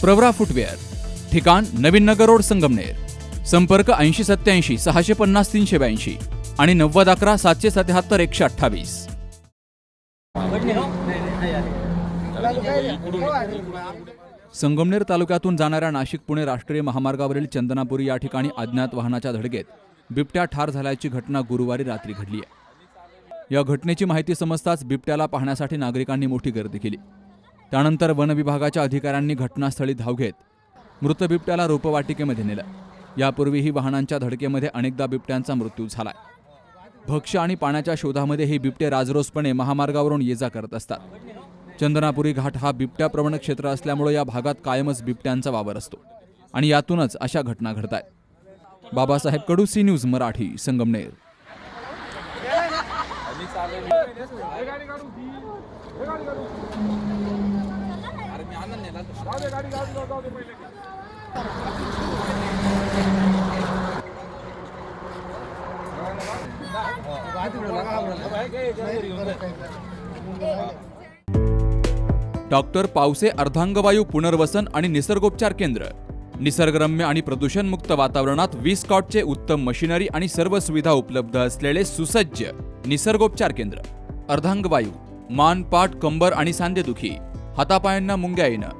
Pravara footwear ठिकाण नवीन नगर road Sangamner संपर्क ऐंशी सत्याऐंशी सहाशे पन्नास तीनशे ब्याऐंशी आणि नव्वद अकरा सातशे सत्याहत्तर एकशे अठ्ठावीस. संगमनेर तालुक्यातून जाणाऱ्या नाशिक पुणे राष्ट्रीय महामार्गावरील चंदनापुरी या ठिकाणी अज्ञात वाहनाच्या धडकेत बिबट्या ठार झाल्याची घटना गुरुवारी रात्री घडली आहे. या घटनेची माहिती समजताच बिबट्याला पाहण्यासाठी नागरिकांनी मोठी गर्दी केली. त्यानंतर वन विभागाच्या अधिकाऱ्यांनी घटनास्थळी धाव घेत मृत बिबट्याला रोपवाटिकेमध्ये नेलं. यापूर्वीही वाहनांच्या धडकेमध्ये अनेकदा बिबट्यांचा मृत्यू झालाय. भक्ष्य आणि पाण्याच्या शोधामध्ये हे बिबटे राजरोसपणे महामार्गावरून ये जा करत असतात. चंदनापुरी घाट हा बिबट्याप्रवण क्षेत्र असल्यामुळे या भागात कायमच बिबट्यांचा वावर असतो आणि यातूनच अशा घटना घडत आहेत Babasaheb Kadu C news Marathi Sangamner. Doctor Pawase अर्धांगवायू पुनर्वसन आणि निसर्गोपचार केंद्र. निसर्गरम्य आणि प्रदूषणमुक्त वातावरणात वीस कॉटचे उत्तम मशिनरी आणि सर्व सुविधा उपलब्ध असलेले सुसज्ज निसर्गोपचार केंद्र. अर्धांगवायू मान पाठ कंबर आणि सांधेदुखी हातापायांना मुंग्या येणं